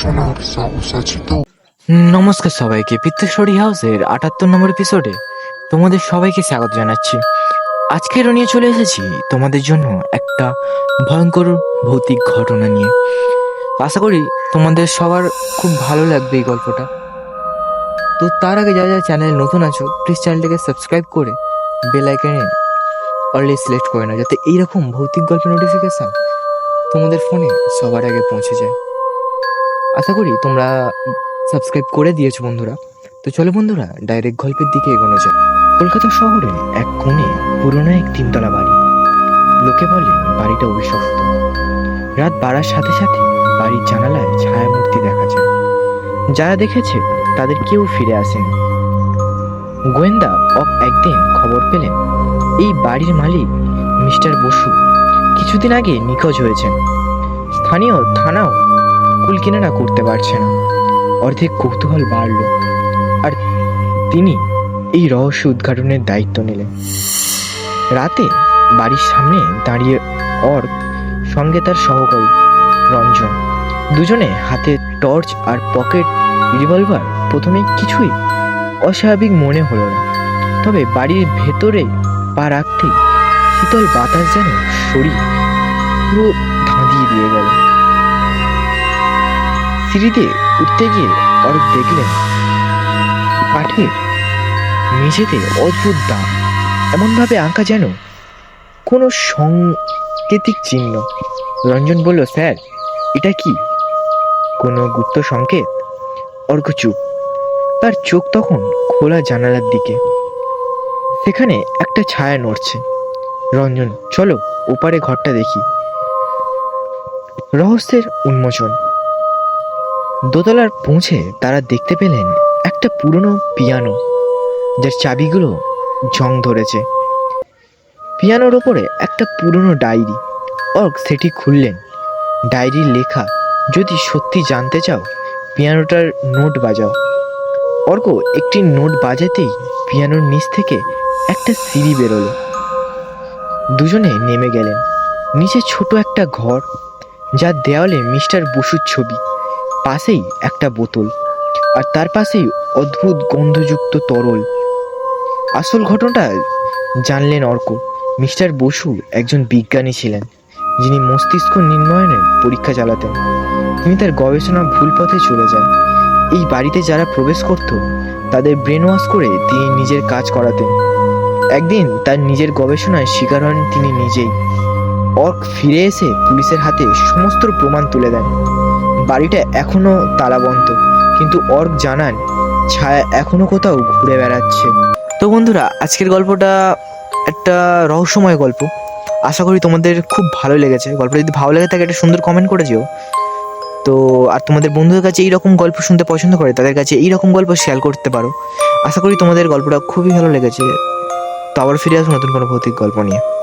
শোনার নমস্কার সবাইকে পিত্তেশ্বরী হাউসের আটাত্তর নম্বর এপিসোডে তোমাদের সবাইকে স্বাগত জানাচ্ছি। আজকেরও নিয়ে চলে এসেছি তোমাদের জন্য একটা ভয়ঙ্কর ভৌতিক ঘটনা নিয়ে। আশা করি তোমাদের সবার খুব ভালো লাগবে এই গল্পটা। তো তার আগে যারা যারা চ্যানেল নতুন আছো প্লিজ চ্যানেলটাকে সাবস্ক্রাইব করে বেল আইকনে অলরেডি সিলেক্ট করে নাও, যাতে এইরকম ভৌতিক গল্পের নোটিফিকেশান তোমাদের ফোনে সবার আগে পৌঁছে যায়। আশা করি তোমরা সাবস্ক্রাইব করে দিয়েছ বন্ধুরা। তো চলো বন্ধুরা ডাইরেক্ট গল্পের দিকে এগোনো যাক। কলকাতা শহরে এক কোণে পুরনো এক তিনতলা বাড়ি। লোকে বলে বাড়িটা অভিশপ্ত। রাত বাড়ার সাথে সাথে বাড়ির জানালায় ছায়ামূর্তি দেখা যায়। যারা দেখেছে, তাদের কেউ ফিরে আসেনি। গোয়েন্দা অক একদিন খবর পেলেন, এই বাড়ির মালিক মিস্টার বসু কিছুদিন আগে নিখোঁজ হয়েছেন। স্থানীয় থানাও কুলকিনারা করতে পারছে না। অর্ধেক কৌতূহল বাড়ল আর তিনি এই রহস্য উদ্ঘাটনের দায়িত্ব নিলেন। রাতে বাড়ির সামনে দাঁড়িয়ে অর্ক সঙ্গে তার সহকারী রঞ্জন দুজনে হাতে টর্চ আর পকেট রিভলভার প্রথমে কিছুই অস্বাভাবিক মনে হলো না। তবে বাড়ির ভেতরে পা রাখতেই শীতল বাতাস যেন শরীর পুরো ধাঁধিয়ে দিয়ে গেল। সিঁড়িতে উঠতে গিয়ে অরূপ দেখলেন কাঠের মেঝেতে অদ্ভুত দাগ। এমনভাবে আঁকা যেন কোনো সংকেতিক চিহ্ন। রঞ্জন বলল, স্যার, এটা কি? কোনো গুপ্ত সংকেত? অর্ঘ চুপ। তার চোখ তখন খোলা জানালার দিকে। সেখানে একটা ছায়া নড়ছে। রঞ্জন, চলো, ওপারে ঘরটা দেখি। রহস্যের উন্মোচন। দোতলার পৌঁছে তারা দেখতে পেলেন একটা পুরনো পিয়ানো, যার চাবিগুলো জং ধরেছে। পিয়ানোর ওপরে একটা পুরনো ডায়েরি। অর্ক সেটি খুললেন। ডায়েরির লেখা, যদি সত্যি জানতে চাও, পিয়ানোটার নোট বাজাও। অর্ক একটি নোট বাজাতেই পিয়ানোর নিচ থেকে একটা সিঁড়ি বেরোলো। দুজনে নেমে গেলেন। নিচে ছোট একটা ঘর, যার দেওয়ালে মিস্টার বসুর ছবি। পাশেই একটা বোতল আর তার পাশেই অদ্ভুত গন্ধযুক্ত তরল। আসল ঘটনাটা জানলেন অর্ক। মিস্টার বসু একজন বিজ্ঞানী ছিলেন, যিনি মস্তিষ্ক নির্ণয়নের পরীক্ষা চালাতেন। তিনি তার গবেষণা ভুল পথে চলে যান। এই বাড়িতে যারা প্রবেশ করত, তাদের ব্রেন ওয়াশ করে তিনি নিজের কাজ করাতেন। একদিন তার নিজের গবেষণায় শিকার হন তিনি নিজেই। অর্ক ফিরে এসে পুলিশের হাতে সমস্ত প্রমাণ তুলে দেন। বাড়িটা এখনও তালাবন্ধ। কিন্তু অর্ক জানান, ছায়া এখনও কোথাও ঘুরে বেড়াচ্ছে। তো বন্ধুরা, আজকের গল্পটা একটা রহস্যময় গল্প। আশা করি তোমাদের খুব ভালো লেগেছে। গল্পটা যদি ভালো লেগে থাকে, একটা সুন্দর কমেন্ট করে যেও। তো, আর তোমাদের বন্ধুদের কাছে এইরকম গল্প শুনতে পছন্দ করে, তাদের কাছে এইরকম গল্প শেয়ার করতে পারো। আশা করি তোমাদের গল্পটা খুবই ভালো লেগেছে। তো আবার ফিরে আসব নতুন কোনো ভৌতিক গল্প নিয়ে।